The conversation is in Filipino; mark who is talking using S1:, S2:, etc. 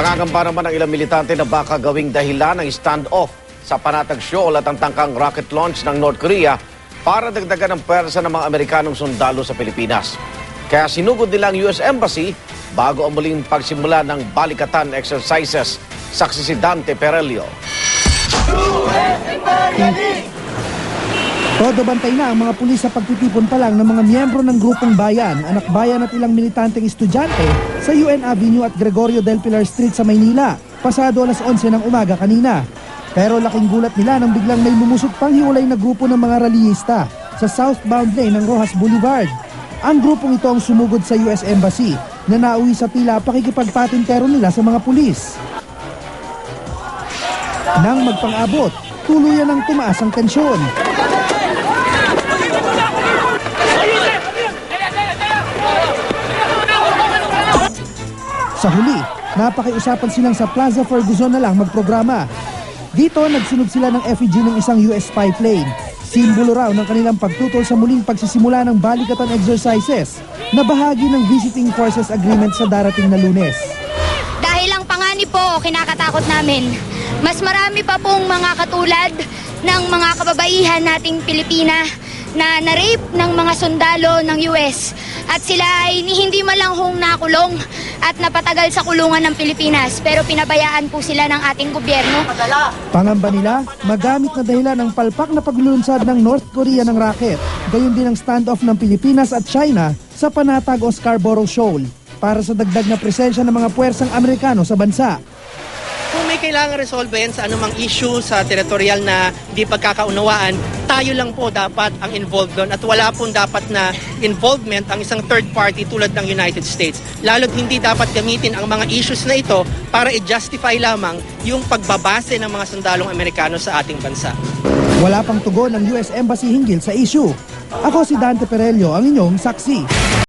S1: Nangangamba naman ang ilang militante na baka gawing dahilan ng standoff sa panatag show at ang tangkang rocket launch ng North Korea para dagdagan ang pwersa ng mga Amerikanong sundalo sa Pilipinas. Kaya sinugod nila ang US Embassy bago ang muling pagsimula ng balikatan exercises. Saksi si Dante Perelio.
S2: Todo bantay na ang mga pulis sa pagtitipon pa lang ng mga miyembro ng grupong bayan, anak bayan at ilang militanteng estudyante sa UN Avenue at Gregorio del Pilar Street sa Maynila, pasado alas 11 ng umaga kanina. Pero laking gulat nila nang biglang may lumusot pang hiwalay na grupo ng mga rallyista sa southbound lane ng Rojas Boulevard. Ang grupong ito ang sumugod sa US Embassy na nauwi sa tila pakikipagpatintero nila sa mga pulis. Nang magpang-abot, tuluyan ng tumaas ang tensyon. Sa huli, napakiusapan silang sa Plaza Ferguson na lang magprograma. Dito, nagsunod sila ng effigy ng isang US spy plane. Simbolo raw ng kanilang pagtutol sa muling pagsisimula ng balikatan exercises na bahagi ng Visiting Forces Agreement sa darating na lunes.
S3: Dahil ang panganib po, kinakatakot namin. Mas marami pa pong mga katulad ng mga kababaihan nating Pilipina na na-rape ng mga sundalo ng US at sila ay hindi man lang hong nakulong at napatagal sa kulungan ng Pilipinas pero pinabayaan po sila ng ating gobyerno.
S2: Pangamba nila, magamit na dahilan ng palpak na paglulunsad ng North Korea ng rocket. Gayon din ang standoff ng Pilipinas at China sa panatag o Scarborough Shoal para sa dagdag na presensya ng mga puwersang Amerikano sa bansa.
S4: Kung may kailangan resolvehin sa anumang issue sa teritorial na di pagkakaunawaan, tayo lang po dapat ang involved doon at wala pong dapat na involvement ang isang third party tulad ng United States. Lalo't hindi dapat gamitin ang mga issues na ito para i-justify lamang yung pagbabase ng mga sundalong Amerikano sa ating bansa.
S2: Wala pang tugon ng US Embassy hinggil sa issue. Ako si Dante Perelio, ang inyong saksi.